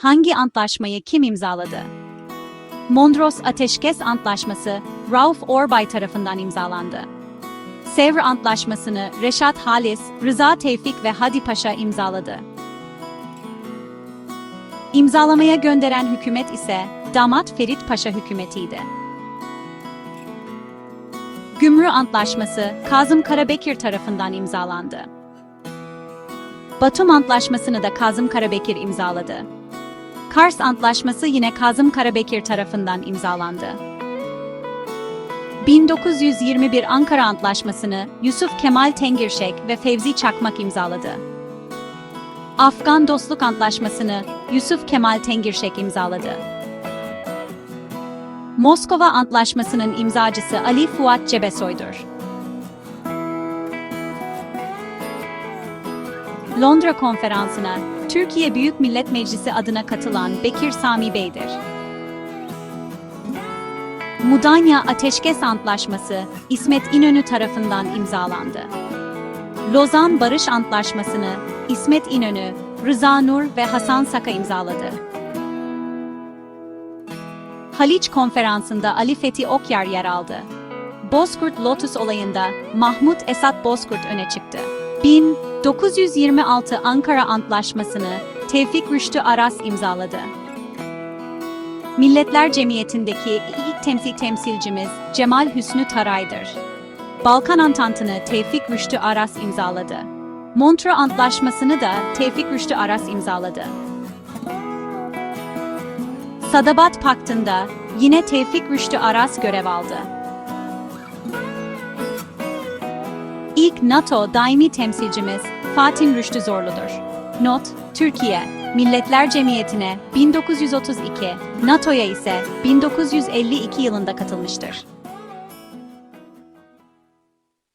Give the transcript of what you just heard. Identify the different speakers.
Speaker 1: Hangi antlaşmayı kim imzaladı? Mondros Ateşkes Antlaşması Rauf Orbay tarafından imzalandı. Sevr Antlaşması'nı Reşat Halis, Rıza Tevfik ve Hadi Paşa imzaladı. İmzalamaya gönderen hükümet ise Damat Ferit Paşa hükümetiydi. Gümrü Antlaşması Kazım Karabekir tarafından imzalandı. Batum Antlaşması'nı da Kazım Karabekir imzaladı. Kars Antlaşması yine Kazım Karabekir tarafından imzalandı. 1921 Ankara Antlaşması'nı Yusuf Kemal Tengirşek ve Fevzi Çakmak imzaladı. Afgan Dostluk Antlaşması'nı Yusuf Kemal Tengirşek imzaladı. Moskova Antlaşması'nın imzacısı Ali Fuat Cebesoy'dur. Londra Konferansı'na Türkiye Büyük Millet Meclisi adına katılan Bekir Sami Bey'dir. Mudanya Ateşkes Antlaşması İsmet İnönü tarafından imzalandı. Lozan Barış Antlaşması'nı İsmet İnönü, Rıza Nur ve Hasan Saka imzaladı. Haliç Konferansı'nda Ali Fethi Okyar yer aldı. Bozkurt Lotus olayında Mahmut Esat Bozkurt öne çıktı. 1926 Ankara Antlaşması'nı Tevfik Rüştü Aras imzaladı. Milletler Cemiyeti'ndeki ilk temsil temsilcimiz Cemal Hüsnü Taray'dır. Balkan Antantı'nı Tevfik Rüştü Aras imzaladı. Montreux Antlaşması'nı da Tevfik Rüştü Aras imzaladı. Sadabat Paktı'nda yine Tevfik Rüştü Aras görev aldı. İlk NATO daimi temsilcimiz Fatih Rüştü Zorlu'dur. Not, Türkiye, Milletler Cemiyeti'ne 1932, NATO'ya ise 1952 yılında katılmıştır.